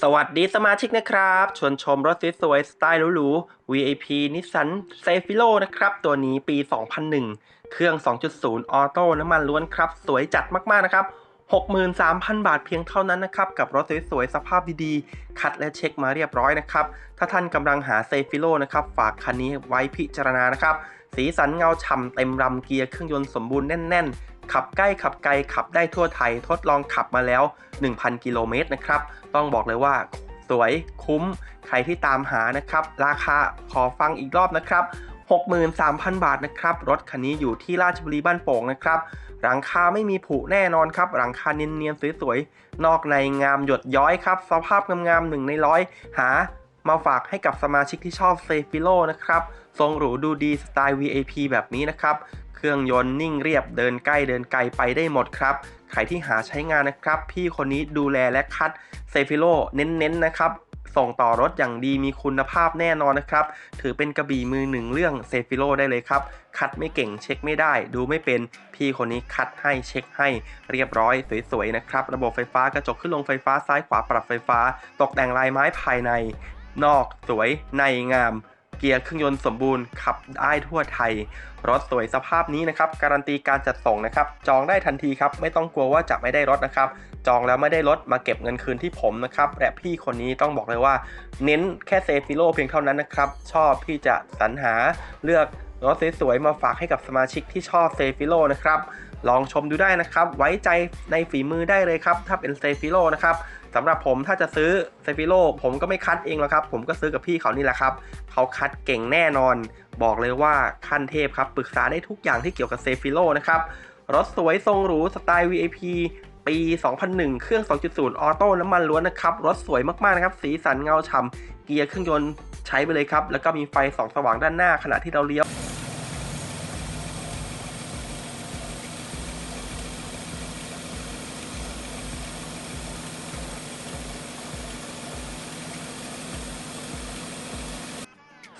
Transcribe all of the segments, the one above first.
สวัสดีสมาชิกนะครับ ชวนชมรถสวยๆสไตล์หรูๆ VIP นิสสันเซฟิโลนะครับ ตัวนี้ปี 2001 เครื่อง 2.0 ออโต้น้ำมันล้วนครับ สวยจัดมากๆนะครับ 63,000 บาทเพียงเท่านั้นนะครับ กับรถสวยๆ สภาพดีๆ คัดและเช็คมาเรียบร้อยนะครับ ถ้าท่านกำลังหาเซฟิโลนะครับ ฝากคันนี้ไว้พิจารณานะครับ สีสันเงาฉ่ำเต็มรำเกียร์เครื่องยนต์สมบูรณ์แน่น ๆ ขับใกล้ขับไกลขับได้ทั่วไทยทดลองขับมาแล้ว 1,000 กิโลเมตรนะครับ ต้องบอกเลยว่าสวยคุ้ม ใครที่ตามหานะครับ ราคาขอฟังอีกรอบนะครับ 63,000 บาทนะครับ รถคันนี้อยู่ที่ราชบุรีบ้านโป่งนะครับหลังคาไม่มีผุแน่นอนครับ หลังคาเนียนๆสวยๆ นอกในงามหยดย้อยครับ สภาพงามๆหนึ่งในร้อยหามาฝากให้กับสมาชิกที่ชอบเซฟิโลนะครับ ทรงหรูดูดีสไตล์ VIP แบบนี้นะครับ เครื่องยนต์นิ่งเรียบเดินใกล้เดินไกลไปได้หมดครับ ใครที่หาใช้งานนะครับ พี่คนนี้ดูแลและคัดเซฟิโลเน้นๆนะครับส่งต่อรถอย่างดีมีคุณภาพแน่นอนนะครับ ถือเป็นกระบี่มือหนึ่งเรื่องเซฟิโลได้เลยครับ คัดไม่เก่งเช็คไม่ได้ ดูไม่เป็น พี่คนนี้คัดให้เช็คให้เรียบร้อยสวยๆนะครับ ระบบไฟฟ้ากระจกขึ้นลงไฟฟ้าซ้ายขวาปรับไฟฟ้า ตกแต่งลายไม้ภายใน นอกสวยในงาม เกียร์เครื่องยนต์สมบูรณ์ขับได้ทั่วไทย รถสวยสภาพนี้นะครับ การันตีการจัดส่งนะครับ จองได้ทันทีครับ ไม่ต้องกลัวว่าจะไม่ได้รถนะครับ จองแล้วไม่ได้รถมาเก็บเงินคืนที่ผมนะครับและพี่คนนี้ต้องบอกเลยว่า เน้นแค่เซฟิโลเพียงเท่านั้นนะครับ ชอบที่จะสรรหาเลือก รถสวยๆมาฝากให้กับสมาชิกที่ชอบเซฟิโลนะครับ ลองชมดูได้นะครับ ไว้ใจในฝีมือได้เลยครับ ถ้าเป็นเซฟิโลนะครับสำหรับผมถ้าจะซื้อเซฟิโลผมก็ไม่คัดเองหรอกครับ ผมก็ซื้อกับพี่เขานี่แหละครับ เขาคัดเก่งแน่นอน บอกเลยว่าขั้นเทพครับปรึกษาได้ทุกอย่างที่เกี่ยวกับเซฟิโลนะครับรถสวยทรงหรูสไตล์ VIP ปี 2001 เครื่อง 2.0 ออโต้น้ำมันล้วนนะครับ รถสวยมากๆนะครับ สีสันเงาฉ่ำเกียร์เครื่องยนต์ใช้ไปเลยครับ แล้วก็มีไฟสองสว่างด้านหน้าขณะที่เราเลี้ยว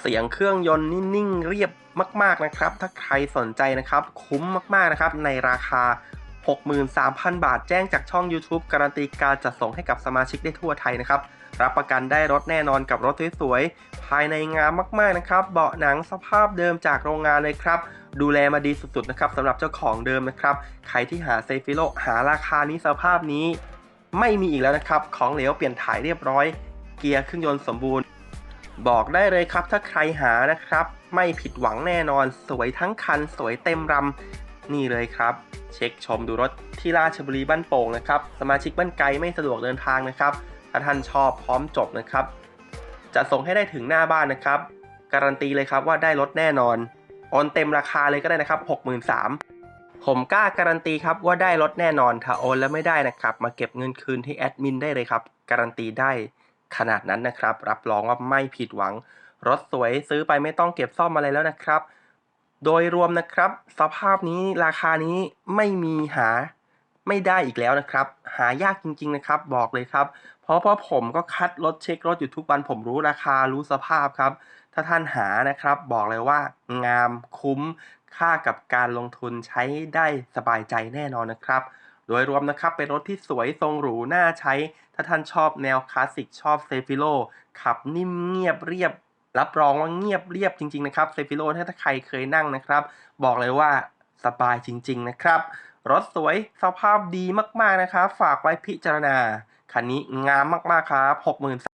สียงเครื่องยนต์นิ่งเรียบมาก ๆนะครับ ถ้าใครสนใจนะครับ คุ้มมากๆนะครับ ในราคา 63,000 บาทแจ้งจากช่อง YouTube การันตีการจัดส่งให้กับสมาชิกได้ทั่วไทยนะครับ รับประกันได้รถแน่นอนกับรถสวยๆ ภายในงามมากๆนะครับ เบาะหนังสภาพเดิมจากโรงงานเลยครับ ดูแลมาดีสุดๆนะครับสำหรับเจ้าของเดิมนะครับ ใครที่หาเซฟิโลหาราคานี้สภาพนี้ ไม่มีอีกแล้วนะครับ ของเหลวเปลี่ยนถ่ายเรียบร้อย เกียร์เครื่องยนต์สมบูรณ์ บอกได้เลยครับถ้าใครหานะครับ ไม่ผิดหวังแน่นอนสวยทั้งคัน สวยเต็มรำนี่เลยครับ เช็คชมดูรถที่ราชบุรีบ้านโป่งนะครับ สมาชิกบ้านไกลไม่สะดวกเดินทางนะครับ ถ้าท่านชอบพร้อมจบนะครับ จะส่งให้ได้ถึงหน้าบ้านนะครับ การันตีเลยครับว่าได้รถแน่นอนโอนเต็มราคาเลยก็ได้นะครับ 63,000ผมกล้าการันตีครับว่าได้รถแน่นอนถ้าโอนแล้วไม่ได้นะครับ มาเก็บเงินคืนที่แอดมินได้เลยครับ การันตีได้ ขนาดนั้นนะครับ รับรองว่าไม่ผิดหวัง รถสวยซื้อไปไม่ต้องเก็บซ่อมอะไรแล้วนะครับ โดยรวมนะครับ สภาพนี้ราคานี้ไม่มีหาไม่ได้อีกแล้วนะครับ หายากจริง ๆนะครับ บอกเลยครับ เพราะเพราะผมก็คัดรถเช็ครถอยู่ทุกวันผมรู้ราคารู้สภาพครับ ถ้าท่านหานะครับ บอกเลยว่างามคุ้มค่ากับการลงทุนใช้ได้สบายใจแน่นอนนะครับ โดยรวมนะครับเป็นรถที่สวยทรงหรูน่าใช้ ถ้าท่านชอบแนวคลาสสิกชอบเซฟิโลขับนิ่มเงียบเรียบ รับรองว่าเงียบเรียบจริงๆนะครับเซฟิโลถ้าใครเคยนั่งนะครับ บอกเลยว่าสบายจริง ๆนะครับ รถสวยสภาพดีมากๆนะครับ ฝากไว้พิจารณา คันนี้งามมากๆครับ 60,000